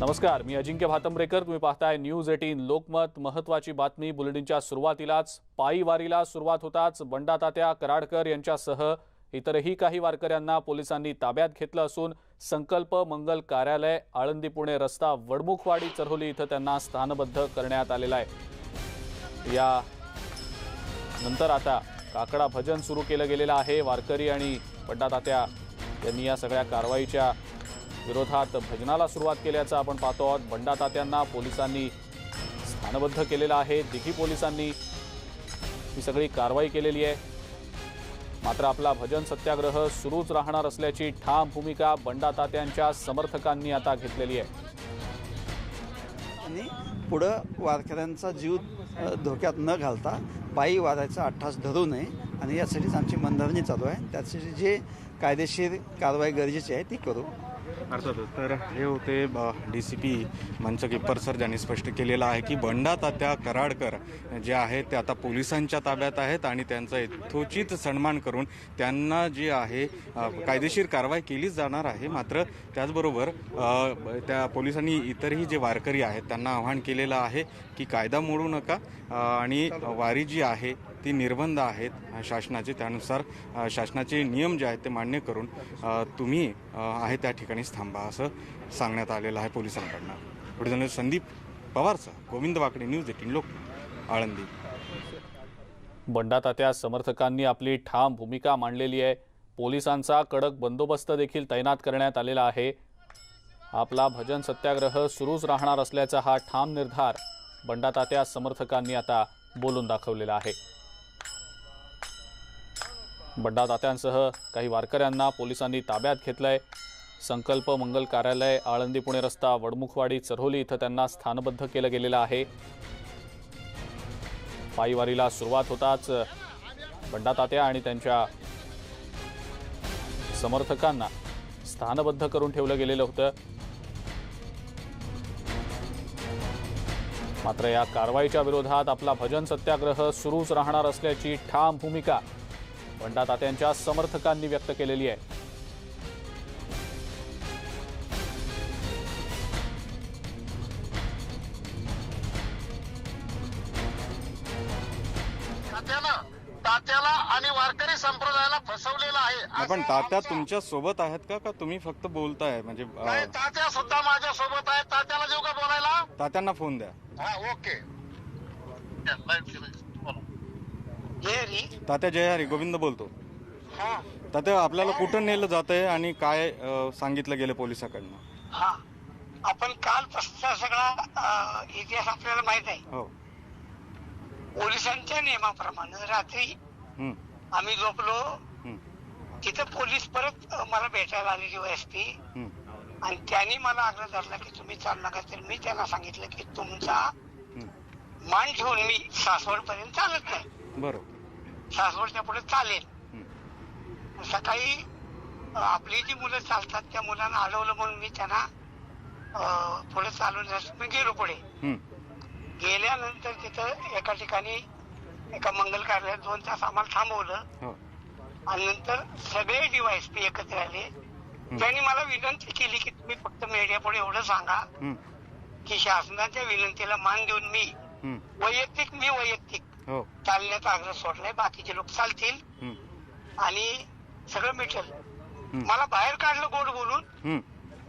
नमस्कार मी अजिंक्य भातंब्रेकर. तुम्ही पाहताय न्यूज एटीन. लोकमत महत्वाची बातमी बुलेटिनच्या सुरुवातीलाच. पायी वारीला सुरुवात होताच. बंडातात्या कराडकर यांच्यासह इतरही काही वारकऱ्यांना पोलिसांनी ताब्यात घेतलं असून संकल्प मंगल कार्यालय आळंदी पुणे रस्ता वडमुखवाडी चरहोली इथं त्यांना स्थानबद्ध करण्यात आलेला आहे. या नंतर आता काकडा भजन सुरू केलं गेलेलं आहे. वारकरी आणि बंडातात्या यांनी या सगळ्या कारवाईच्या विरोधात भजनाला सुरुवात केल्याचं आपण पाहतो आहोत. बंडा तात्यांना पोलिसांनी स्थानबद्ध केलेलं आहे. दिघी पोलिसांनी ही सगळी कारवाई केलेली आहे. मात्र आपला भजन सत्याग्रह सुरूच राहणार असल्याची ठाम भूमिका बंडा तात्यांच्या समर्थकांनी आता घेतलेली आहे. आणि पुढं वारकऱ्यांचा जीव धोक्यात न घालता पायी वारायचा अट्ठास धरू नये आणि यासाठीच आमची मनधरणी चालू आहे. त्यासाठी जे कायदेशीर कारवाई गरजेची आहे ती करू. अर्थातच तर हे होते डी सी पी मंच किप्पर सर ज्यांनी स्पष्ट केलेलं आहे की बंडा तात्या कराडकर जे आहेत ते आता पोलिसांच्या ताब्यात आहेत आणि त्यांचा यथोचित सन्मान करून त्यांना जे आहे कायदेशीर कारवाई केलीच जाणार आहे. मात्र त्याचबरोबर त्या पोलिसांनी इतरही जे वारकरी आहेत त्यांना आवाहन केलेलं आहे की कायदा मोडू नका. आणि वारी जी आहे ती निर्बंध आहेत शासनाचे. त्यानुसार शासनाचे नियम जे आहेत ते मान्य करून तुम्ही आहे त्या ठिकाणीच थांबा असं सांगण्यात आलेलं आहे पोलिसांकडनं. पुढे जाणार संदीप पवारचा गोविंद वाकडे न्यूज एटीन लोक आळंदी. बंडा तात्या समर्थकांनी आपली ठाम भूमिका मांडलेली आहे. पोलिसांचा कडक बंदोबस्त देखील तैनात करण्यात आलेला आहे. आपला भजन सत्याग्रह सुरूच राहणार असल्याचा हा ठाम निर्धार बंडातात्या समर्थकांनी आता बोलून दाखवलेला आहे. बंडा तात्यांसह काही वारकऱ्यांना पोलिसांनी ताब्यात घेतलं आहे संकल्प मंगल कार्यालय आळंदी पुणे रस्ता वडमुखवाडी चरहोली इथं त्यांना स्थानबद्ध केलं गेलेलं आहे. पायीवारीला सुरुवात होताच बंडा तात्या आणि त्यांच्या समर्थकांना स्थानबद्ध करून ठेवलं गेलेलं होतं. मात्र या कारवाईच्या विरोधात आपला भजन सत्याग्रह सुरूच राहणार असल्याची ठाम भूमिका बंडा तात्यांच्या समर्थकांनी व्यक्त केलेली आहे. तात्याला तात्याला आणि वारकरी संप्रदायाला फसवलेलं आहे. आपण असं तात्या तुमच्यासोबत आहेत का? का तुम्ही फक्त बोलताय? म्हणजे तात्या सुद्धा माझ्या सोबत आहे तात्याला देऊ का बोलायला? तात्यांना फोन द्या. हा ओके. ये री तात्या जय हरी गोविंद बोलतो. हा. तात्या आपल्याला कुठं नेलं जात आहे आणि काय अ, सांगितलं गेलं पोलिसाकडनं? हा. आपण कालपासूनचा सगळा अं, इतिहास आपल्याला माहीत आहे. हो. पोलिसांच्या नियमाप्रमाणे रात्री हं, आम्ही झोपलो. हं, तिथं पोलीस परत अं, मला भेटायला आलेली एसपी हं, आणि त्यांनी मला आग्रह धरला की तुम्ही चालू नका. तर मी त्यांना सांगितलं की तुमचा हं. मान ठेवून मी सासवड पर्यंत चालत नाही बरोबर. सासवडच्या पुढे चालेल सकाळी आपली जी मुलं चालतात त्या मुलांना अडवलं म्हणून मी त्यांना पुढे चालून. मी गेलो पुढे. गेल्यानंतर तिथं एका ठिकाणी एका मंगल कार्यालयात दोन तास आम्हाला थांबवलं. हो. आणि नंतर सगळे डिवाइस पी एकत्र आले. त्यांनी मला विनंती केली की तुम्ही फक्त मीडिया पुढे एवढं सांगा की शासनाच्या विनंतीला मान देऊन मी वैयक्तिक मी वैयक्तिक हो. चालण्याचा आग्रह सोडलाय बाकीचे लोक चालतील. आणि सगळं मिटल. मला बाहेर काढलं गोड बोलून.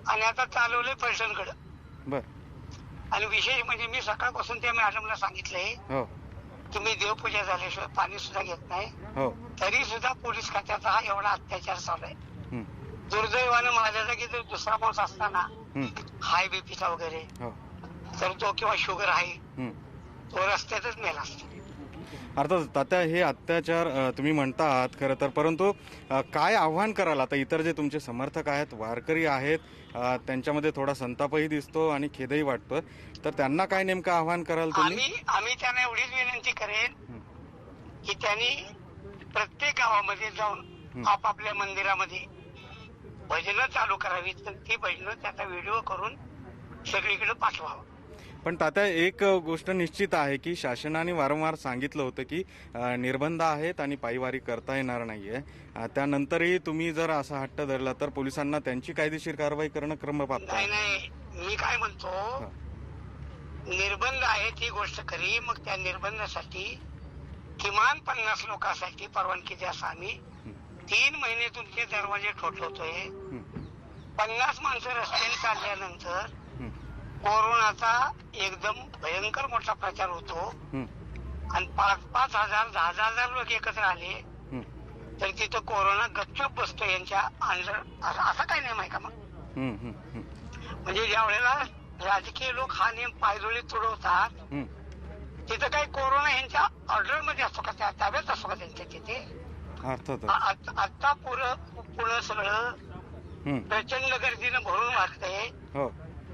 आणि आता चालवलंय पैशांकडे बर. आणि विशेष म्हणजे मी सकाळपासून त्या मॅडमला सांगितलंय हो. तुम्ही देवपूजा झाल्याशिवाय पाणी सुद्धा घेत नाही. हो. तरी सुद्धा पोलीस खात्याचा हा एवढा अत्याचार चालू आहे. हं, दुर्दैवानं माझ्या जागी जर दुसरा माणूस असताना हाय बीपीचा वगैरे हो. तर तो किंवा शुगर आहे. तो रस्त्यातच मेला असतो. अर्थात तात्या हे अत्याचार तुम्ही म्हणता आहात खरं तर परंतु काय आव्हान कराल? आता इतर जे तुमचे समर्थक आहेत वारकरी आहेत त्यांच्यामध्ये थोडा संतापही दिसतो आणि खेदही वाटतो. तर त्यांना काय नेमकं आव्हान कराल तुम्ही? आम्ही आम्ही त्यांना एवढीच विनंती करेन की त्यांनी प्रत्येक गावामध्ये. जाऊन आपापल्या मंदिरामध्ये भजनं चालू करावी तर ती भजनं त्याचा व्हिडिओ करून सगळीकडे पाठवावं. पण तात्या एक गोष्ट निश्चित आहे की शासनाने वारंवार सांगितलं होतं की निर्बंध आहेत आणि पायीवारी करता येणार नाहीये. अ, त्यानंतरही तुम्ही जर असा हट्ट धरला तर पोलिसांना त्यांची कायदेशीर कारवाई करणं क्रम नाही नाही. मी काय म्हणतो. निर्बंध आहे ती गोष्ट खरी मग त्या निर्बंधासाठी किमान पन्नास लोकांसाठी परवानगी द्या आम्ही तीन महिने तुमचे दरवाजे ठोठवतोय. पन्नास माणसं रस्त्याने चालल्यानंतर कोरोनाचा एकदम भयंकर मोठा प्रचार होतो. हं, आणि पाच पाच हजार दहा दहा हजार लोक एकत्र आले हं, तर तिथं कोरोना गपचूप बसतो यांच्या अंडर. असं काही नाही माहिती का मग? हं, हं, हं, म्हणजे ज्या वेळेला राजकीय लोक हा नियम पायदोळी तुडवतात हं. तिथं काही कोरोना यांच्या ऑर्डरमध्ये असतो का? त्या ताब्यात असतो का त्यांच्या तिथे? आता पुरं पुढं सगळं हं, प्रचंड गर्दीनं भरून वाटतंय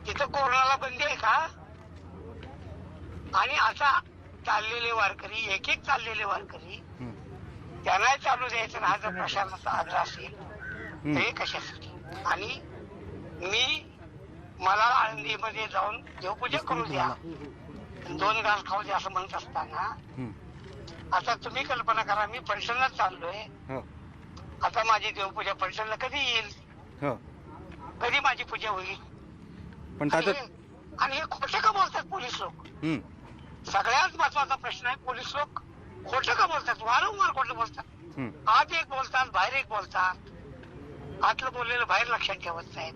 तिथं कोरोनाला बंदी आहे का? आणि आता चाललेले वारकरी एक एक चाललेले वारकरी त्यांनाही चालू द्यायचं ना हा जर प्रशासनाचा आग्रह असेल हं. ते कशासाठी? आणि मी मला आळंदीमध्ये जाऊन देवपूजा करू द्या. दोन घास खाऊ द्या असं म्हणत असताना हं, आता तुम्ही कल्पना करा मी फंक्शनला चाललोय. हो. आता माझी देवपूजा फंक्शनला कधी येईल? हो. कधी माझी पूजा होईल? पण आणि हे- आणि हे खोटं का बोलतात पोलीस लोक? हं, सगळ्यात महत्त्वाचा प्रश्न आहे पोलीस लोक खोटं का बोलतात? वारंवार खोटं बोलतात. हं. आत एक बोलतात बाहेर एक बोलतात. आतलं बोललेलं बाहेर लक्षात ठेवत नाहीत.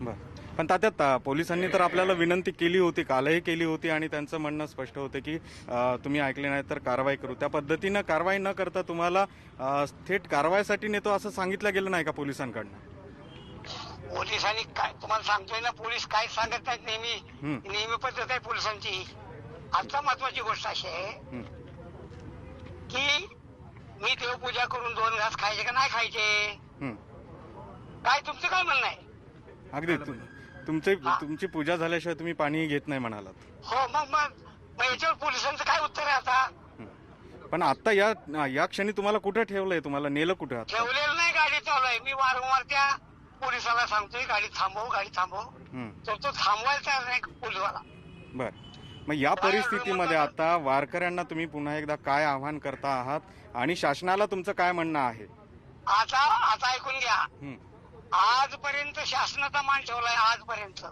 बर. पण तात्यात अ, पोलिसांनी तर आपल्याला विनंती केली होती कालही केली होती आणि त्यांचं म्हणणं स्पष्ट होतं की अ, तुम्ही ऐकले नाही तर कारवाई करू. त्या पद्धतीनं कारवाई न करता तुम्हाला अ, थेट कारवाईसाठी नेतो असं सांगितलं गेलं नाही का पोलिसांकडनं? पोलिसांनी काय तुम्हाला सांगतोय ना पोलीस काय सांगत नाहीत नेहमी. नेहमी पद्धत आहे पोलिसांची. आता महत्वाची गोष्ट अशी आहे की मी देवपूजा करून दोन घास खायचे का नाही खायचे? हं. काय तुमचं काय म्हणणं आहे? अगदी तुमचे तुमची पूजा झाल्याशिवाय तुम्ही पाणी घेत नाही म्हणालात. हो मग मग मग याच्यावर पोलिसांचं काय उत्तर आहे आता. पण आता या या क्षणी तुम्हाला कुठं ठेवलंय? तुम्हाला नेलं कुठं आता? ठेवलेलं नाही गाडी चालू आहे. मी वारंवार त्या पोलिसाला सांगतोय गाडी थांबव गाडी थांबव. तर तो थांबवायला तयार नाही पोलिसवाला बर. मग या परिस्थितीमध्ये आता वारकऱ्यांना तुम्ही पुन्हा एकदा काय आव्हान करता आहात? आणि शासनाला तुमचं काय म्हणणं आहे? आता आता ऐकून घ्या. आजपर्यंत शासनाचा मान ठेवलाय आजपर्यंत.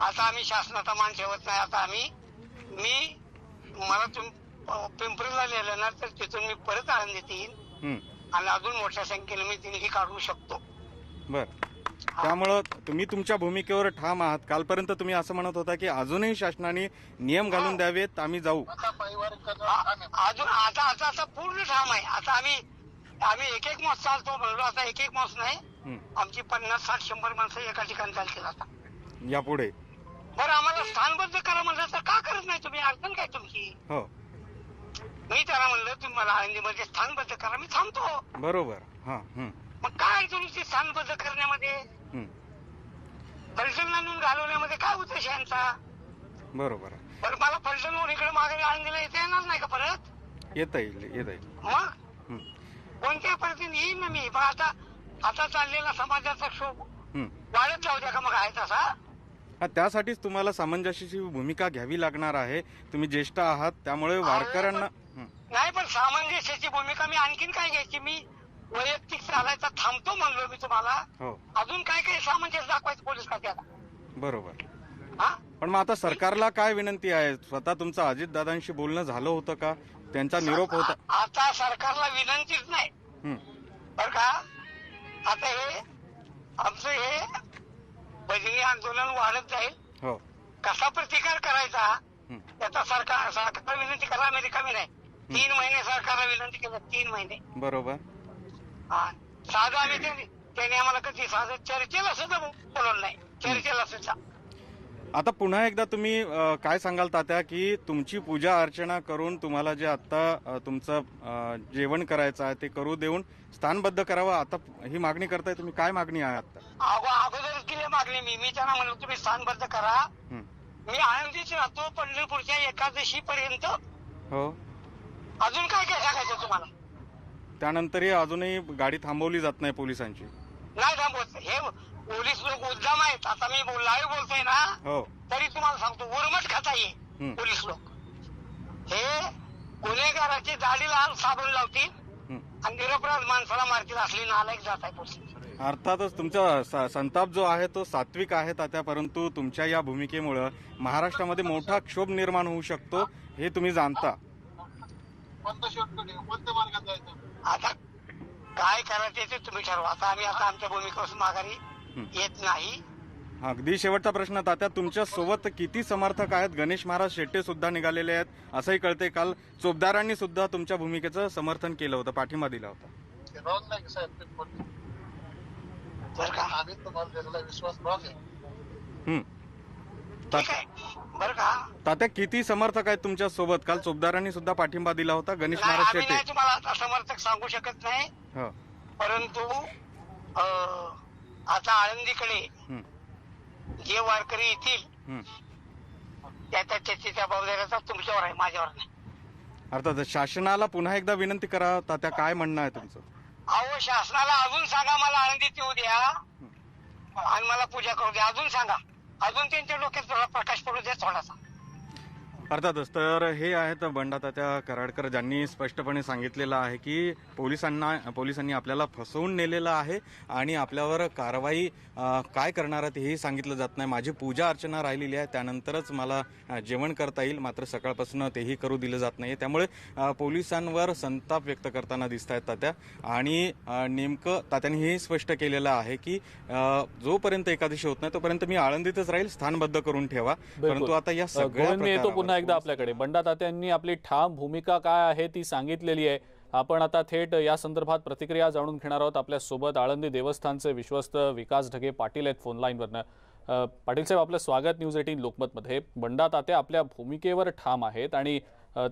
आता आम्ही शासनाचा मान ठेवत नाही. आता आम्ही मी मला तुम पिंपरीला नेलं ना तर तिथून मी परत आनंदीत येईन. आणि अजून मोठ्या संख्येने मी दिलगी काढू शकतो. बर. त्यामुळं तुम्ही तुमच्या भूमिकेवर ठाम आहात. कालपर्यंत तुम्ही असं म्हणत होता की अजूनही शासनाने नियम घालून द्यावेत आम्ही जाऊ. अजून आता आता आता पूर्ण ठाम आहे. आता आम्ही आम्ही एक एक मास चालतो म्हणलो. आता एक एक मास नाही. आमची पन्नास साठ शंभर माणसं एका ठिकाणी चालतील आता. यापुढे. बरं आम्हाला स्थानबद्ध करा म्हणलं तर का करत नाही तुम्ही? अडचण काय तुमची? हो. मी त्याला म्हणलं तुम्ही मला आळंदीमध्ये स्थानबद्ध करा. मी थांबतो. बरोबर. हा हं, मग काय तुमची स्थानबद्ध करण्यामध्ये. फलटणला नेऊन घालवण्यामध्ये काय उद्देश यांचा? बरोबर बरं मला फलटणहून इकडे मागे आळंदीला येता येणार नाही का परत? येता येईल येता येईल. मग? कोणत्या पद्धतीने येईन ना मी? पण आता आता चाललेला समाजाचा हं. वाढत जाऊ द्या का मग? आहे तसा? हा, त्यासाठीच तुम्हाला सामंजस्याची भूमिका घ्यावी लागणार आहे. तुम्ही ज्येष्ठ आहात त्यामुळे वारकऱ्यांना नाही पण सामंजस्याची भूमिका मी आणखीन काय घ्यायची? मी वैयक्तिक चालायचा थांबतो म्हणलो मी तुम्हाला. हो. अजून काय काय सामंजस्य दाखवायचं पोलीस खात्याला? बरोबर. हा? पण मग आता सरकारला काय विनंती आहे? स्वतः तुमचं अजितदादांशी बोलणं झालं होतं का? त्यांचा निरोप होता. आ- आता सरकारला विनंतीच नाही. हं, बर का? आता हे आमचं हे भजनी आंदोलन वाढत जाईल. हो. कसा प्रतिकार करायचा? हं, त्याचा सरकार सरकारला विनंती करा रिकामी नाही. तीन महिने सरकारला विनंती केलं तीन महिने. बरोबर. साधं आम्ही त्यांनी त्यांनी आम्हाला कधी साधं चर्चेला सुद्धा बोलवलं नाही. चर्चेला सुद्धा. आता पुन्हा एकदा तुम्ही अ, काय सांगाल तात्या की तुमची पूजा अर्चना करून तुम्हाला जे आता अ, तुमचं अ, जेवण करायचं आहे ते करू देऊन स्थानबद्ध करावं आता ही मागणी करताय तुम्ही काय मागणी आहे आता अगो अगोदरच केली मागणी मी. मी त्यांना म्हणलो तुम्ही स्थानबद्ध करा. हं, मी आनंदीच राहतो पंढरपूरच्या एकादशी पर्यंत हो. अजून काय काय सांगायचं तुम्हाला? त्यानंतरही अजूनही गाडी थांबवली जात नाही पोलिसांची. नाही थांबवत. हे पोलीस लोक उद्दाम आहेत. आता मी बोल लाईव्ह बोलतोय ना हो. तरी तुम्हाला सांगतो उर्मट खाता ये हं. पोलीस लोक. हे गुन्हेगाराची दाढीला साबण लावतील हं. आणि निरपराध माणसाला मारतील असली नालायक जात आहे पोलीस. अर्थातच तुमचा स- संताप जो आहे तो सात्विक आहे तात्या परंतु तुमच्या या भूमिकेमुळं महाराष्ट्रामध्ये मोठा क्षोभ निर्माण होऊ शकतो हे तुम्ही जाणता. आता काय करायचे ते तुम्ही ठरवा. आता आम्ही आता आमच्या भूमिकेपासून माघारी येत नाही. अगदी शेवटचा प्रश्न तात्या. तुमच्यासोबत किती समर्थक आहेत? गणेश महाराज शेट्टे सुद्धा निघालेले आहेत. असंही कळतंय काल चोपदारांनी सुद्धा तुमच्या भूमिकेचं समर्थन केलं होतं पाठिंबा दिला होता. बरं का. आम्ही तुम्हाला दिलेला विश्वास आहे. हम्म. ठीक ता- आहे. बरं का? तात्या किती समर्थक आहेत तुमच्यासोबत? काल चोपदारांनी सुद्धा पाठिंबा दिला होता गणेश नाही महाराज आम्ही तुम्हाला आता समर्थक सांगू शकत नाही. हो. परंतु अं, आता आळंदीकडे हम्म. जे वारकरी येतील हम्म. त्या त्या- त्याची जबाबदारीचा तुमच्यावर आहे माझ्यावर नाही. अर्थात शासनाला पुन्हा एकदा विनंती करा तात्या काय म्हणणं आहे तुमचं? अहो शासनाला अजून सांगा मला आळंदीत येऊ द्या. आणि मला पूजा करू द्या. अजून सांगा. अजून त्यांच्या डोक्यात प्रकाश पडू द्या थोडासा अर्थातच तर हे आहेत बंडातात्या कराडकर ज्यांनी स्पष्टपणे सांगितलेलं आहे की पोलिसांना पोलिसांनी आपल्याला फसवून नेलेलं आहे आणि आपल्यावर कारवाई काय करणार आहेत हेही सांगितलं जात नाही. माझी पूजा अर्चना राहिलेली आहे. त्यानंतरच मला जेवण करता येईल. मात्र सकाळपासून तेही करू दिलं जात नाही त्यामुळे पोलिसांवर संताप व्यक्त करताना दिसत आहेत तात्या. आणि नेमकं तात्यांनी हे स्पष्ट केलेलं आहे की जोपर्यंत एकादशी होत नाही तोपर्यंत मी आळंदीतच राहील. स्थानबद्ध करून ठेवा. परंतु आता या सगळ्या पुन्हा एकदा आपल्याकडे. बंडा तात्यांनी आपली ठाम भूमिका काय आहे ती सांगितलेली आहे. आपण आता थेट या संदर्भात प्रतिक्रिया जाणून घेणार आहोत. आपल्यासोबत आळंदी देवस्थानचे विश्वस्त विकास ढगे पाटील आहेत फोनलाईनवरनं पाटील साहेब आपलं स्वागत न्यूज एटीन लोकमतमध्ये. बंडा तात्या आपल्या भूमिकेवर ठाम आहेत आणि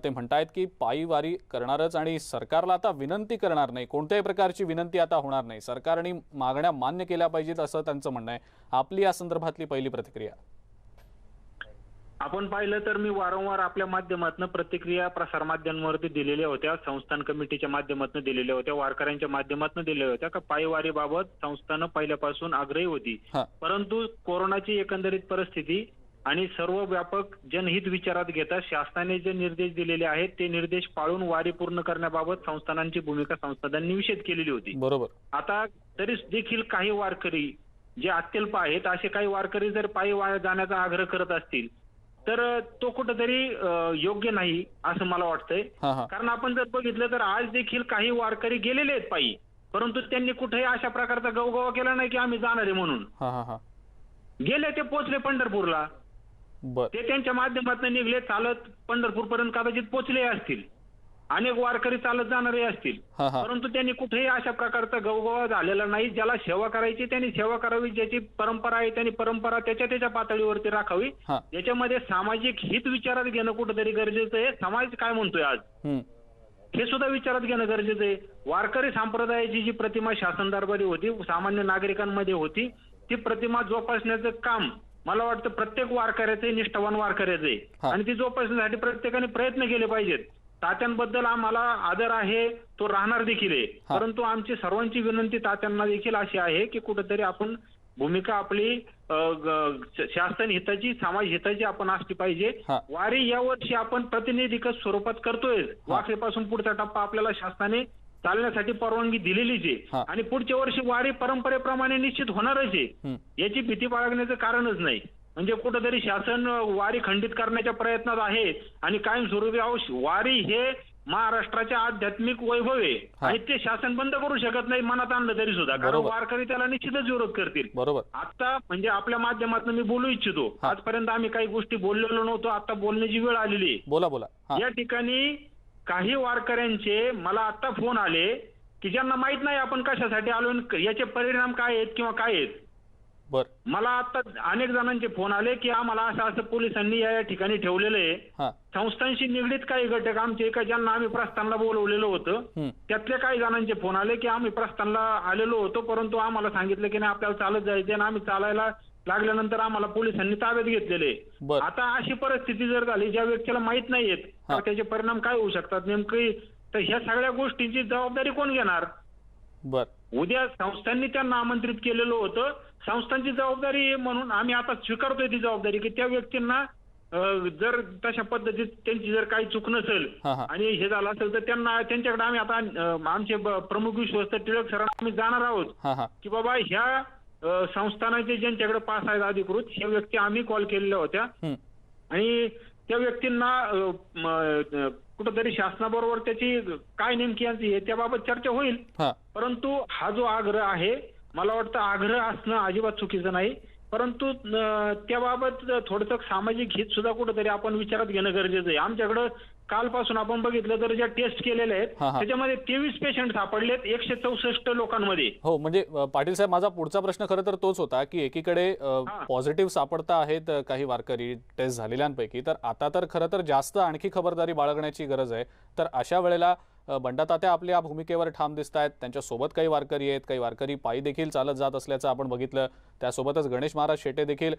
ते म्हणतायत की पायीवारी करणारच आणि सरकारला आता विनंती करणार नाही. कोणत्याही प्रकारची विनंती आता होणार नाही. सरकारने मागण्या मान्य केल्या पाहिजेत असं त्यांचं म्हणणं आहे. आपली या संदर्भातली पहिली प्रतिक्रिया. आपण पाहिलं तर मी वारंवार आपल्या माध्यमातून प्रतिक्रिया प्रसार माध्यमांवरती दिलेल्या होत्या संस्थान कमिटीच्या माध्यमातून दिलेल्या होत्या वारकऱ्यांच्या माध्यमातून दिलेल्या होत्या. का पायवारीबाबत संस्थानं पहिल्यापासून आग्रही होती. परंतु कोरोनाची एकंदरीत परिस्थिती आणि सर्व व्यापक जनहित विचारात घेता शासनाने जे निर्देश दिलेले आहेत ते निर्देश पाळून वारी पूर्ण करण्याबाबत संस्थानांची भूमिका संस्थानांनी निषेध केलेली होती. बरोबर. आता तरी देखील काही वारकरी जे अत्यल्प आहेत असे काही वारकरी जर पायी जाण्याचा आग्रह करत असतील तर तो कुठंतरी योग्य नाही असं मला वाटतंय. कारण आपण जर बघितलं तर आज देखील काही वारकरी गेलेले आहेत पायी. परंतु त्यांनी कुठेही अशा प्रकारचा गवगवा केला नाही की आम्ही जाणार आहे म्हणून. हा हा हा. गेले ते पोहोचले पंढरपूरला. ते त्यांच्या माध्यमातून निघले चालत पंढरपूर पर्यंत कदाचित पोहोचले असतील. अनेक वारकरी चालत जाणारे असतील. हा हा. परंतु त्यांनी कुठेही अशा प्रकारचा गवगवा झालेला नाही ज्याला सेवा करायची त्यांनी सेवा करावी ज्याची परंपरा आहे त्यांनी परंपरा त्याच्या त्याच्या पातळीवरती राखावी. हा. याच्यामध्ये सामाजिक हित विचारात घेणं कुठेतरी गरजेचं आहे. समाज काय म्हणतोय आज? हम्म. हे सुद्धा विचारात घेणं गरजेचं आहे. वारकरी संप्रदायाची जी प्रतिमा शासन दरबारी होती सामान्य नागरिकांमध्ये होती ती प्रतिमा जोपासण्याचं काम मला वाटतं प्रत्येक वारकऱ्याचं आहे, निष्ठावान वारकऱ्याचं आहे हा. आणि ती जोपासण्यासाठी प्रत्येकाने प्रयत्न केले पाहिजेत. तात्यांबद्दल आम्हाला आदर आहे तो राहणार देखील आहे. परंतु आमची सर्वांची विनंती तात्यांना देखील अशी आहे की कुठेतरी आपण भूमिका आपली शासन हिताची समाज हिताची आपण असली पाहिजे. वारी यावर्षी आपण प्रतिनिधिक स्वरूपात करतोय वाखरीपासून पुढचा टप्पा आपल्याला शासनाने चालण्यासाठी परवानगी दिलेलीच. आहे आणि पुढच्या वर्षी वारी परंपरेप्रमाणे निश्चित होणारच आहे. याची भीती बाळगण्याचं कारणच नाही म्हणजे कुठंतरी शासन वारी खंडित करण्याच्या प्रयत्नात आहे आणि कायमस्वरूपी अहो वारी हे महाराष्ट्राचे आध्यात्मिक वैभव आहे. आणि ते शासन बंद करू शकत नाही मनात आणलं तरी सुद्धा. कारण. वारकरी त्याला निश्चितच विरोध करतील. बरोबर. आता म्हणजे आपल्या माध्यमातून मी बोलू इच्छितो. आजपर्यंत आम्ही काही गोष्टी बोललेलो नव्हतो. आता बोलण्याची वेळ आलेली आहे. बोला बोला. या ठिकाणी काही वारकऱ्यांचे मला आता फोन आले की ज्यांना माहीत नाही आपण कशासाठी आलो आणि याचे परिणाम काय आहेत किंवा काय आहेत. बर. मला आता अनेक जणांचे फोन आले की आम्हाला असं असं पोलिसांनी या या ठिकाणी ठेवलेलं आहे. संस्थांशी निगडीत काही घटक आमचे का ज्यांना आम्ही प्रस्थानला बोलवलेलं होतं. त्यातले काही जणांचे फोन आले की आम्ही प्रस्थानला आलेलो होतो परंतु आम्हाला सांगितलं की नाही आपल्याला चालत जायचं आणि आम्ही चालायला लागल्यानंतर आम्हाला पोलिसांनी ताब्यात घेतलेले. आता अशी परिस्थिती जर झाली ज्या व्यक्तीला माहीत नाहीयेत. तर त्याचे परिणाम काय होऊ शकतात? नेमकी तर ह्या सगळ्या गोष्टींची जबाबदारी कोण घेणार? बर. उद्या संस्थांनी त्यांना आमंत्रित केलेलं होतं संस्थांची जबाबदारी म्हणून आम्ही आता स्वीकारतोय ती जबाबदारी की त्या व्यक्तींना जर तशा पद्धतीत त्यांची जर काही चूक नसेल. आणि हे झालं असेल तर त्यांना त्यांच्याकडे आम्ही आता आमचे प्रमुख विश्वस्त टिळक सरांना आम्ही जाणार आहोत. की बाबा ह्या संस्थानाचे ज्यांच्याकडे पास आहेत अधिकृत ह्या व्यक्ती आम्ही कॉल केलेल्या होत्या. आणि त्या व्यक्तींना कुठंतरी शासनाबरोबर त्याची काय नेमकी आहे त्याबाबत चर्चा होईल. परंतु हा जो आग्रह आहे मला वाटतं आग्रह असणं अजिबात चुकीचं नाही परंतु त्याबाबत थोडंसं सामाजिक हित सुद्धा कुठंतरी आपण विचारात घेणं गरजेचं आहे आमच्याकडं कालपासून आपण बघितलं तर ज्या टेस्ट केलेल्या आहेत. त्याच्यामध्ये तेवीस पेशंट सापडलेत एकशे चौसष्ट लोकांमध्ये हो म्हणजे पाटील साहेब माझा पुढचा प्रश्न खरं तर तोच होता की एकीकडे. पॉझिटिव्ह सापडता आहेत काही वारकरी टेस्ट झालेल्यांपैकी तर आता तर खरं तर जास्त आणखी खबरदारी बाळगण्याची गरज आहे तर अशा वेळेला बंडातात्या आपल्या भूमिकेवर ठाम दिसत आहेत त्यांच्यासोबत काही वारकरी आहेत. काही वारकरी पायी देखील चालत जात असल्याचं आपण बघितलं. त्यासोबतच गणेश महाराज शेटे देखील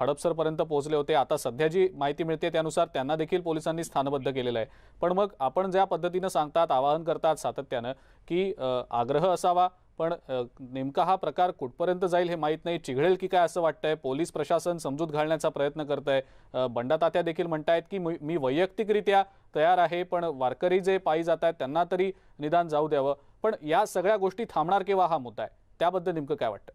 हडपसरपर्यंत पोहोचले होते. आता सध्या जी माहिती मिळते त्यानुसार त्यांना देखील पोलिसांनी स्थानबद्ध केलेलं आहे. पण मग आपण ज्या पद्धतीनं सांगतात आवाहन करतात सातत्यानं की आग्रह असावा पण नेमका हा प्रकार कुठपर्यंत जाईल हे माहीत नाही. चिघळेल की काय असं वाटतंय? पोलीस प्रशासन समजूत घालण्याचा प्रयत्न करत आहे बंडातात्या देखील म्हणतायत की मी मी वैयक्तिकरित्या तयार आहे पण वारकरी जे पायी जात आहेत त्यांना तरी निदान जाऊ द्यावं. पण या सगळ्या गोष्टी थांबणार केव्हा हा मुद्दा आहे? त्याबद्दल नेमकं काय वाटतं?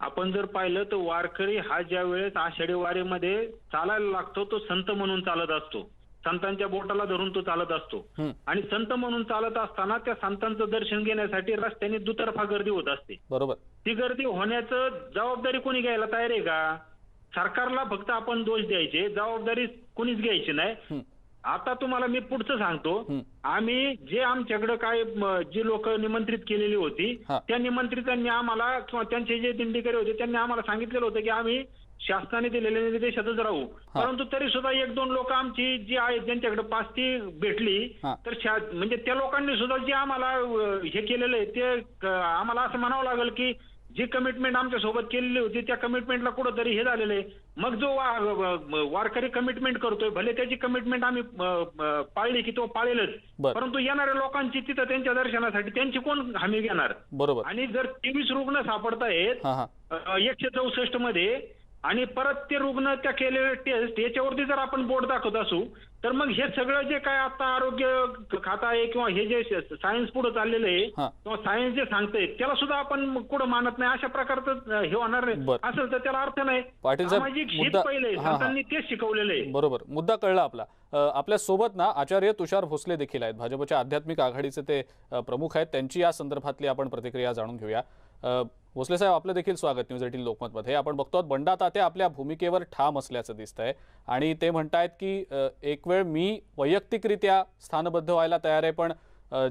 आपण जर पाहिलं तर वारकरी हा ज्या वेळेस आषाढी वारीमध्ये चालायला लागतो तो संत म्हणून चालत असतो. संतांच्या बोटाला धरून तो चालत असतो. आणि संत म्हणून चालत असताना त्या संतांचं दर्शन घेण्यासाठी रस्त्याने दुतर्फा गर्दी होत असते बरोबर ती गर्दी होण्याचं जबाबदारी कोणी घ्यायला तयार आहे का सरकारला फक्त आपण दोष द्यायचे जबाबदारी कोणीच घ्यायची नाही. आता तुम्हाला मी पुढचं सांगतो. आम्ही जे आमच्याकडे काय जी लोक निमंत्रित केलेली होती. त्या निमंत्रितांनी आम्हाला किंवा त्यांचे जे दिंडीकरी होते त्यांनी आम्हाला सांगितलेलं होतं की आम्ही शासनाने दिलेल्या निर्देशातच राहू हा. परंतु तरी सुद्धा एक दोन लोक आमची जी आहेत ज्यांच्याकडे पाच ती भेटली हा. तर शा- म्हणजे त्या लोकांनी सुद्धा जे आम्हाला अ, हे केलेलं आहे ते क- आम्हाला असं म्हणावं लागेल की जी कमिटमेंट आमच्यासोबत केलेली होती त्या कमिटमेंटला कुठंतरी हे झालेलं आहे मग जो वा- वारकरी कमिटमेंट करतोय भले त्याची कमिटमेंट आम्ही अ, अ, पाळली की तो पाळेलच बरं. परंतु येणाऱ्या लोकांची तिथं त्यांच्या दर्शनासाठी त्यांची कोण हमी घेणार बरोबर आणि जर तेवीस रुग्ण सापडतायत हां हां अ, एकशे चौसष्टमध्ये आणि परत ते रुग्ण त्या केलेले टेस्ट याच्यावरती जर आपण बोट दाखवत असू तर मग हे सगळं जे काय आता आरोग्य खातं आहे किंवा हे जे सायन्स पुढे चाललेलं आहे. किंवा सायन्स जे सांगतंय त्याला सुद्धा आपण कुठं मानत नाही. अशा प्रकारचं हे होणार नाही. असेल तर त्याला अर्थ नाही. सामाजिक हित पहिले. संतांनी तेच शिकवलेलं आहे. बरोबर. मुद्दा कळला आपला. आपल्यासोबत ना आचार्य तुषार भोसले देखील आहेत. भाजपच्या आध्यात्मिक आघाडीचे ते प्रमुख आहेत. त्यांची या संदर्भातली आपण प्रतिक्रिया जाणून घेऊया. भोसले साहेब आपलं देखील स्वागत न्यूज एटीन लोकमतमध्ये. आपण बघतो आहोत बंडा तात्या आपल्या भूमिकेवर ठाम असल्याचं दिसतंय. आणि ते म्हणतायत की एक वेळ मी वैयक्तिकरित्या स्थानबद्ध व्हायला तयार आहे पण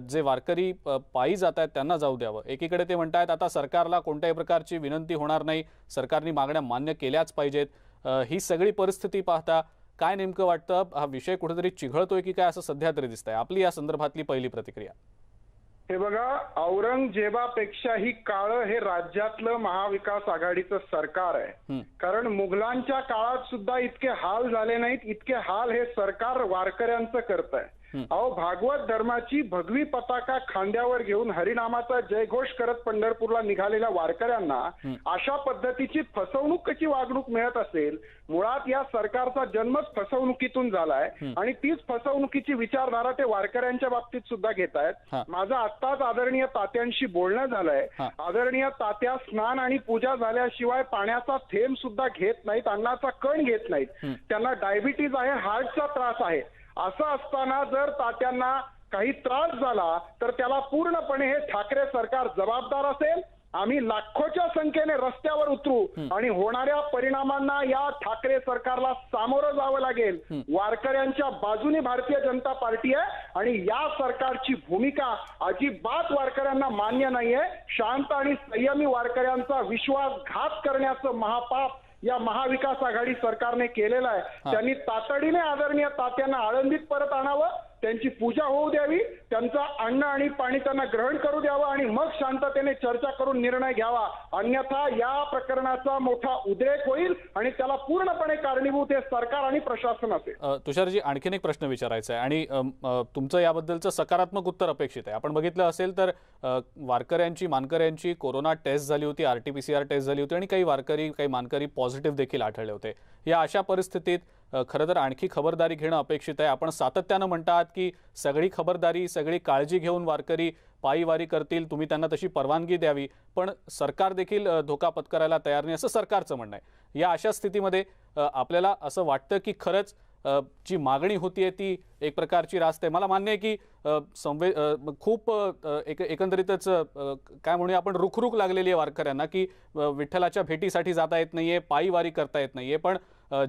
जे वारकरी पायी जात आहेत त्यांना जाऊ द्यावं. एकीकडे ते म्हणतायत आता सरकारला कोणत्याही प्रकारची विनंती होणार नाही. सरकारने मागण्या मान्य केल्याच पाहिजेत. ही सगळी परिस्थिती पाहता काय नेमकं वाटतं? हा विषय कुठेतरी चिघळतोय की काय असं सध्या तरी दिसतंय? आपली या संदर्भातली पहिली प्रतिक्रिया. हे बघा औरंगजेबापेक्षाही काळं हे राज्यातलं महाविकास आघाडीचं सरकार आहे. कारण मुघलांच्या काळात सुद्धा इतके हाल झाले नाहीत इतके हाल हे सरकार वारकऱ्यांचं करत आहे. अहो भागवत धर्माची भगवी पताका खांद्यावर घेऊन हरिनामाचा जयघोष करत पंढरपूरला निघालेल्या वारकऱ्यांना अशा पद्धतीची फसवणूक कशी वागणूक मिळत असेल? मुळात या सरकारचा जन्मच फसवणुकीतून झालाय आणि तीच फसवणुकीची विचारधारा ते वारकऱ्यांच्या बाबतीत सुद्धा घेत. आहेत. माझं आत्ताच आदरणीय तात्यांशी बोलणं झालंय. आदरणीय तात्या स्नान आणि पूजा झाल्याशिवाय पाण्याचा थेंब सुद्धा घेत नाहीत अन्नाचा कण घेत नाहीत. त्यांना डायबिटीज आहे हार्टचा त्रास आहे. असं असताना जर तात्यांना काही त्रास झाला तर त्याला पूर्णपणे हे ठाकरे सरकार जबाबदार असेल. आम्ही लाखोच्या संख्येने रस्त्यावर उतरू आणि होणाऱ्या परिणामांना या ठाकरे सरकारला सामोरं जावं लागेल. वारकऱ्यांच्या बाजूने भारतीय जनता पार्टी आहे आणि या सरकारची भूमिका अजिबात वारकऱ्यांना मान्य नाहीये. शांत आणि संयमी वारकऱ्यांचा विश्वासघात करण्याचं महापाप या महाविकास आघाडी सरकारने केलेला आहे. त्यांनी तातडीने आदरणीय तात्यांना आळंदीत परत आणावं. त्यांची पूजा होऊ द्यावी त्यांचा अन्न आणि पाणी त्यांना ग्रहण करू द्यावं आणि मग शांततेने चर्चा करून निर्णय घ्यावा. अन्यथा या प्रकरणाचा मोठा उद्रेक होईल आणि त्याला पूर्णपणे कारणीभूत हे सरकार आणि प्रशासन असेल. तुषारजी आणखीन एक प्रश्न विचारायचा आहे आणि तुमचं याबद्दलचं सकारात्मक उत्तर अपेक्षित आहे. आपण बघितलं असेल तर वारकऱ्यांची मानकऱ्यांची कोरोना टेस्ट झाली होती R T P C R test झाली होती आणि काही वारकरी काही मानकरी पॉझिटिव्ह देखील आढळले होते. या अशा परिस्थितीत खरं तर आणखी खबरदारी घेणं अपेक्षित आहे. आपण सातत्यानं म्हणतात की सगळी खबरदारी सगळी काळजी घेऊन वारकरी पायी वारी करतील तुम्ही त्यांना तशी परवानगी द्यावी. पण सरकार देखील धोका पत्करायला तयार नाही असं सरकारचं म्हणणं आहे. या अशा स्थितीमध्ये आपल्याला असं वाटतं की खरंच जी मागणी होतीये ती एक प्रकारची रास्त आहे. मला मान्य आहे की संवे खूप एक एकंदरीतच काय म्हणूया आपण रुखरुख लागलेली आहे वारकऱ्यांना की विठ्ठलाच्या भेटीसाठी जाता येत नाही पायी वारी करता येत नाही आहे पण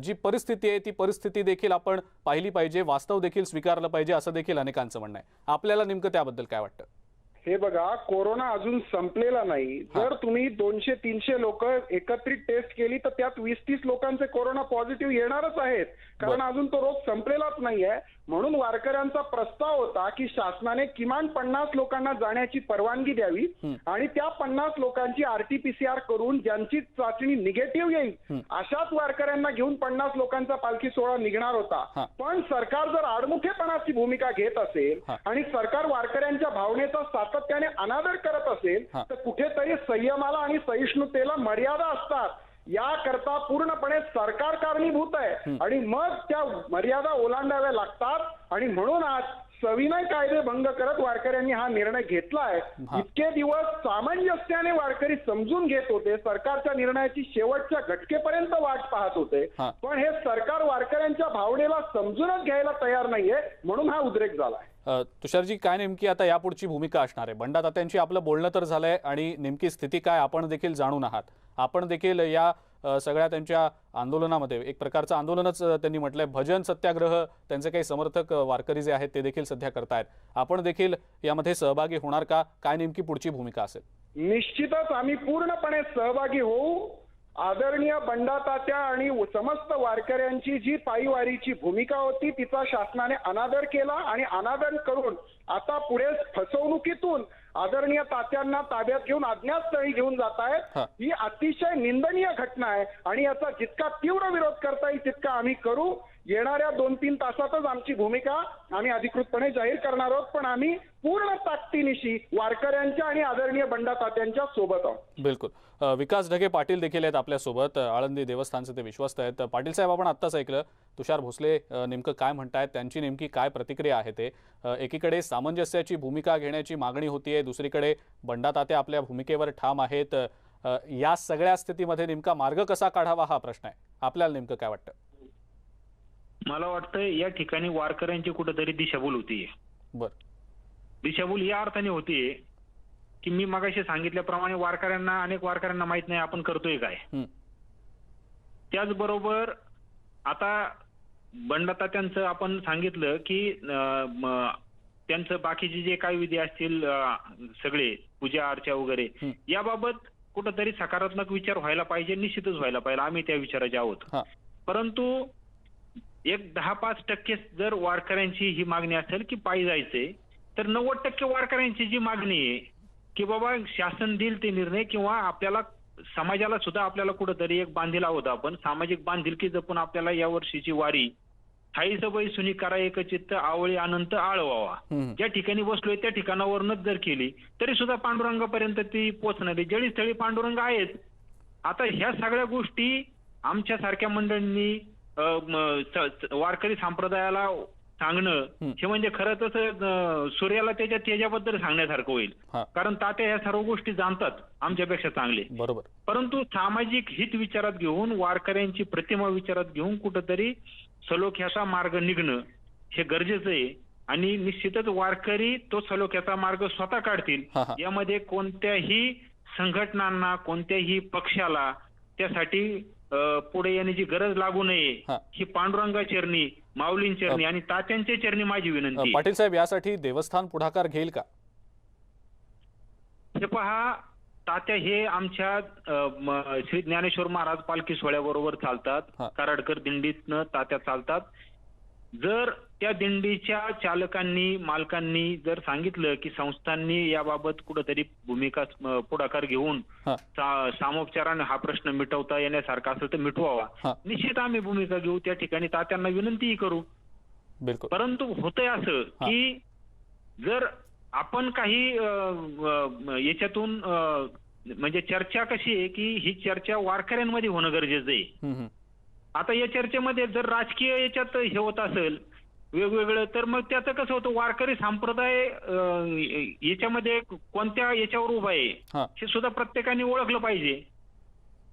जी परिस्थिती आहे ती परिस्थिती देखील आपण पाहिली पाहिजे वास्तव देखील स्वीकारलं पाहिजे असं देखील अनेकांचं म्हणणं आहे. आपल्याला नेमकं त्याबद्दल काय वाटतं? हे बघा कोरोना अजून संपलेला नाही. जर तुम्ही दोनशे तीनशे लोक एकत्रित टेस्ट केली तर त्यात वीस तीस लोकांचे कोरोना पॉझिटिव्ह येणारच आहेत. कारण अजून तो रोग संपलेलाच नाहीये म्हणून वारकऱ्यांचा प्रस्ताव होता की शासनाने किमान पन्नास लोकांना जाण्याची परवानगी द्यावी आणि त्या पन्नास लोकांची आरटीपीसीआर करून ज्यांची चाचणी निगेटिव्ह येईल अशाच वारकऱ्यांना घेऊन पन्नास लोकांचा पालखी सोहळा निघणार. होता पण सरकार जर आडमुठेपणाची भूमिका घेत असेल. आणि सरकार वारकऱ्यांच्या भावनेचा सातत्याने अनादर करत असेल. तर कुठेतरी संयमाला आणि सहिष्णुतेला मर्यादा असतात याकरता पूर्णपणे सरकार कारणीभूत आहे. आणि मग त्या मर्यादा ओलांडाव्या लागतात. आणि म्हणून आज सविनय कायदे भंग करत वारकऱ्यांनी हा निर्णय घेतला आहे हा. इतके दिवस सामंजस्याने वारकरी समजून घेत होते. सरकारच्या निर्णयाची शेवटच्या घटकेपर्यंत वाट पाहत होते. पण हे सरकार वारकऱ्यांच्या भावनेला समजूनच घ्यायला तयार नाहीये म्हणून हा उद्रेक झालाय. तुषारजी काय नेमकी आता यापुढची भूमिका असणार आहे? बंडातात्यांशी आपलं बोलणं तर झालंय आणि नेमकी स्थिती काय आपण देखील जाणून आहात. आपण देखील या सगळ्या त्यांच्या आंदोलनामध्ये एक प्रकारचं आंदोलनच त्यांनी म्हटलंय भजन सत्याग्रह त्यांचे काही समर्थक वारकरी जे आहेत ते देखील सध्या करतायत. आपण देखील यामध्ये सहभागी होणार का? काय नेमकी पुढची भूमिका असेल? निश्चितच आम्ही पूर्णपणे सहभागी होऊ. आदरणीय बंडातात्या आणि समस्त वारकऱ्यांची जी पायीवारीची भूमिका होती तिचा शासनाने अनादर केला आणि अनादर करून आता पुढे फसवणुकीतून आदरणीय तात्यांना ताब्यात घेऊन अज्ञातस्थळी घेऊन जात हा. आहेत ही अतिशय निंदनीय घटना आहे आणि याचा जितका तीव्र विरोध करता येईल तितका आम्ही करू येणाऱ्या दोन तीन तासातच आमची भूमिका आम्ही अधिकृतपणे जाहीर करणार आहोत पण आम्ही पूर्ण ताकदीनिशी वारकऱ्यांच्या आणि आदरणीय बंडातात्यांच्या सोबत आहोत. बिलकुल. विकास ढगे पाटील देखील आहेत आपल्यासोबत आळंदी देवस्थानचे ते विश्वस्त आहेत. पाटील साहेब आपण आत्ताच ऐकलं. तुषार भोसले नेमकं काय म्हणतायत? त्यांची नेमकी काय प्रतिक्रिया आहे ते? एकीकडे सामंजस्याची भूमिका घेण्याची मागणी होतीये दुसरीकडे बंडातात्या आपल्या भूमिकेवर ठाम आहेत. या सगळ्या स्थितीमध्ये नेमका मार्ग कसा काढावा हा प्रश्न आहे. आपल्याला नेमकं काय वाटतं? मला वाटतं या ठिकाणी वारकऱ्यांची कुठेतरी दिशाभूल होतीये. बरं. दिशाभूल या अर्थाने होतीये की मी मगाशी सांगितल्याप्रमाणे वारकऱ्यांना अनेक वारकऱ्यांना माहीत नाही आपण करतोय काय. हं. त्याचबरोबर आता बंडाता त्यांचं आपण सांगितलं की त्यांचं बाकीचे जे काही विधी असतील सगळे पूजा अर्चा वगैरे. याबाबत कुठंतरी सकारात्मक विचार व्हायला पाहिजे निश्चितच व्हायला पाहिजे. आम्ही त्या विचाराचे आहोत. परंतु एक दहा पाच टक्के जर वारकऱ्यांची ही मागणी असेल की पायी जायचंय तर नव्वद टक्के वारकऱ्यांची जी मागणी आहे की बाबा शासन देईल ते निर्णय किंवा आपल्याला समाजाला सुद्धा आपल्याला कुठंतरी एक बांधील आहोत आपण. सामाजिक बांधिलकी जपून आपल्याला या वर्षीची वारी ठाई सबई सुनी करा एकचित्त आवळी अनंत आळवावा. ज्या ठिकाणी बसलोय त्या ठिकाणावरनच जर केली तरी सुद्धा पांडुरंगापर्यंत ती पोहोचणारी जळी स्थळी पांडुरंग आहेत आता ह्या सगळ्या गोष्टी आमच्या सारख्या मंडळींनी वारकरी संप्रदायाला सांगणं हं. म्हणजे खरं अ, सूर्याला त्याच्या तेजाबद्दल सांगण्यासारखं होईल. कारण तात्या ह्या सर्व गोष्टी जाणतात आमच्यापेक्षा चांगले. बरोबर. परंतु सामाजिक हित विचारात घेऊन वारकऱ्यांची प्रतिमा विचारात घेऊन कुठंतरी सलोख्याचा मार्ग निघणं हे गरजेचं आहे. आणि निश्चितच वारकरी तो सलोख्याचा मार्ग स्वतः काढतील. यामध्ये कोणत्याही संघटनांना कोणत्याही पक्षाला त्यासाठी पुढे येण्याची गरज लागू नये हा. पांडुरंगा चरणी माऊलीं चरणी आणि तात्यांच्या चरणी माझी विनंती. पाटील साहेब यासाठी देवस्थान पुढाकार घेईल का हे पहा तात्या हे आमच्या श्री ज्ञानेश्वर महाराज पालखी सोहळ्याबरोबर. चालतात कराडकर दिंडीतनं तात्या चालतात जर त्या दिंडीच्या चालकांनी मालकांनी जर सांगितलं की संस्थांनी याबाबत कुठंतरी भूमिका पुढाकार घेऊन सामोपचाराने हा प्रश्न मिटवता येण्यासारखा असेल तर. मिटवावा निश्चित आम्ही भूमिका घेऊ त्या ठिकाणी तात्यांना विनंतीही करू बिलकुल परंतु होतंय असं. की जर आपण काही याच्यातून म्हणजे चर्चा कशी आहे की ही चर्चा वारकऱ्यांमध्ये होणं गरजेचं आहे. आता या चर्चेमध्ये जर राजकीय याच्यात हे होत असेल वेगवेगळं तर मग त्याचं कसं होतं वारकरी संप्रदाय याच्यामध्ये कोणत्या याच्यावर उभा आहे हां. हे सुद्धा प्रत्येकाने ओळखलं पाहिजे.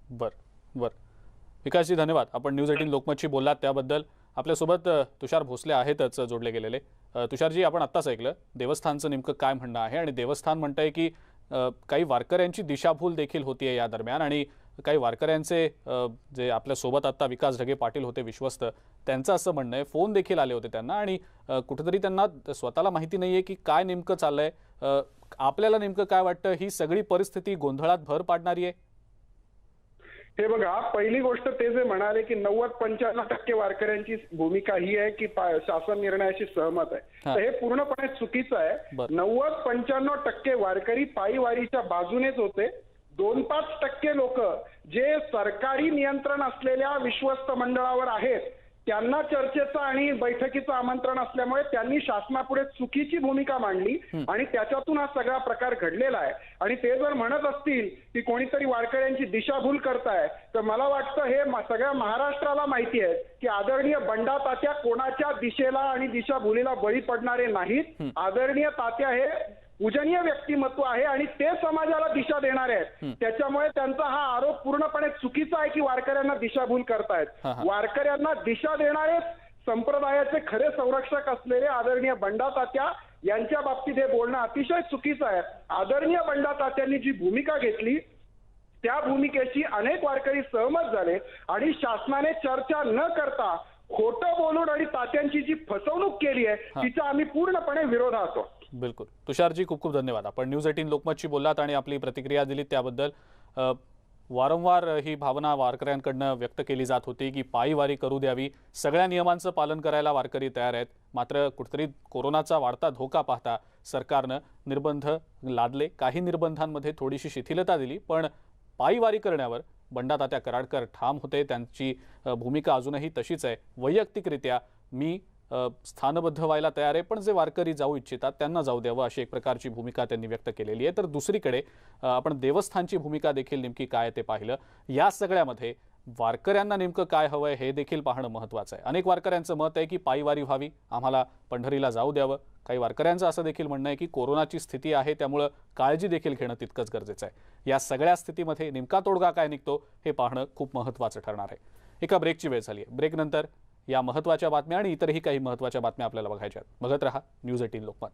बर बर. विकासजी धन्यवाद. आपण न्यूज एटीन लोकमतशी बोललात त्याबद्दल. आपल्यासोबत तुषार भोसले आहेतच जोडले गेलेले. तुषारजी आपण आत्ताच ऐकलं देवस्थानचं नेमकं काय म्हणणं आहे? आणि देवस्थान म्हणतंय की काही वारकऱ्यांची दिशाभूल देखील होतीये या दरम्यान. आणि काही वारकऱ्यांचे जे आपल्यासोबत आत्ता विकास ढगे पाटील होते विश्वस्त त्यांचं असं म्हणणं आहे. फोन देखील आले होते त्यांना आणि कुठेतरी त्यांना स्वतःला माहिती नाहीये की काय नेमकं चाललंय. आपल्याला नेमकं काय वाटतं? ही सगळी परिस्थिती गोंधळात भर पाडणारी आहे? हे बघा पहिली गोष्ट ते जे म्हणाले की नव्वद पंच्याण्णव टक्के वारकऱ्यांची भूमिका ही आहे की शासन निर्णयाशी सहमत आहे. हा. तर हे पूर्णपणे चुकीचं आहे. नव्वद पंच्याण्णव टक्के वारकरी पायी वारीच्या बाजूनेच होते. दोन पाच टक्के लोक जे सरकारी नियंत्रण असलेल्या विश्वस्त मंडळावर आहेत त्यांना चर्चेचं आणि बैठकीचं आमंत्रण असल्यामुळे त्यांनी शासनापुढे चुकीची भूमिका मांडली आणि त्याच्यातून हा सगळा प्रकार घडलेला आहे. आणि ते जर म्हणत असतील की कोणीतरी वारकऱ्यांची दिशाभूल करताय तर मला वाटतं हे सगळ्या महाराष्ट्राला माहिती आहे की आदरणीय बंडा तात्या कोणाच्या दिशेला आणि दिशाभूलीला बळी पडणारे नाहीत. आदरणीय तात्या हे पूजनीय व्यक्तिमत्व आहे आणि ते समाजाला दिशा देणारे आहेत. त्याच्यामुळे त्यांचा हा आरोप पूर्णपणे चुकीचा आहे की वारकऱ्यांना दिशाभूल करतायत. वारकऱ्यांना दिशा देणारेच संप्रदायाचे खरे संरक्षक असलेले आदरणीय बंडा तात्या यांच्या बाबतीत हे बोलणं अतिशय चुकीचं आहे. आदरणीय बंडा तात्यांनी जी भूमिका घेतली त्या भूमिकेशी अनेक वारकरी सहमत झाले आणि शासनाने चर्चा न करता खोटं बोलून आणि तात्यांची जी फसवणूक केली आहे तिचा आम्ही पूर्णपणे विरोध आहोत. बिलकुल. तुषारजी खूप खूप धन्यवाद. आपण न्यूज एटीन लोकमतशी बोललात आणि आपली प्रतिक्रिया दिली त्याबद्दल. वारंवार ही भावना वारकऱ्यांकडनं व्यक्त केली जात होती की पायी वारी करू द्यावी. सगळ्या नियमांचं पालन करायला वारकरी तयार आहेत. मात्र कुठतरी कोरोनाचा वाढता धोका पाहता सरकारनं निर्बंध लादले. काही निर्बंधांमध्ये थोडीशी शिथिलता दिली पण पायी वारी करण्यावर बंडातात्या कराडकर ठाम होते. त्यांची भूमिका अजूनही तशीच आहे. वैयक्तिकरित्या मी स्थानबद्ध व्हायला तयार आहे पण जे वारकरी जाऊ इच्छितात त्यांना जाऊ द्यावं अशी एक प्रकारची भूमिका त्यांनी व्यक्त केलेली आहे. तर दुसरीकडे आपण देवस्थानची भूमिका देखील नेमकी काय आहे ते पाहिलं. या सगळ्यामध्ये वारकऱ्यांना नेमकं काय हवंय हे देखील पाहणं महत्त्वाचं आहे. अनेक वारकऱ्यांचं मत आहे की पायीवारी व्हावी आम्हाला पंढरीला जाऊ द्यावं. काही वारकऱ्यांचं असं देखील म्हणणं आहे की कोरोनाची स्थिती आहे त्यामुळं काळजी देखील घेणं तितकंच गरजेचं आहे. या सगळ्या स्थितीमध्ये नेमका तोडगा काय निघतो हे पाहणं खूप महत्त्वाचं ठरणार आहे. एका ब्रेकची वेळ झाली आहे. ब्रेकनंतर या महत्त्वाच्या बातम्या आणि इतरही काही महत्त्वाच्या बातम्या आपल्याला बघायच्या आहेत. बघत रहा न्यूज एटीन लोकमत.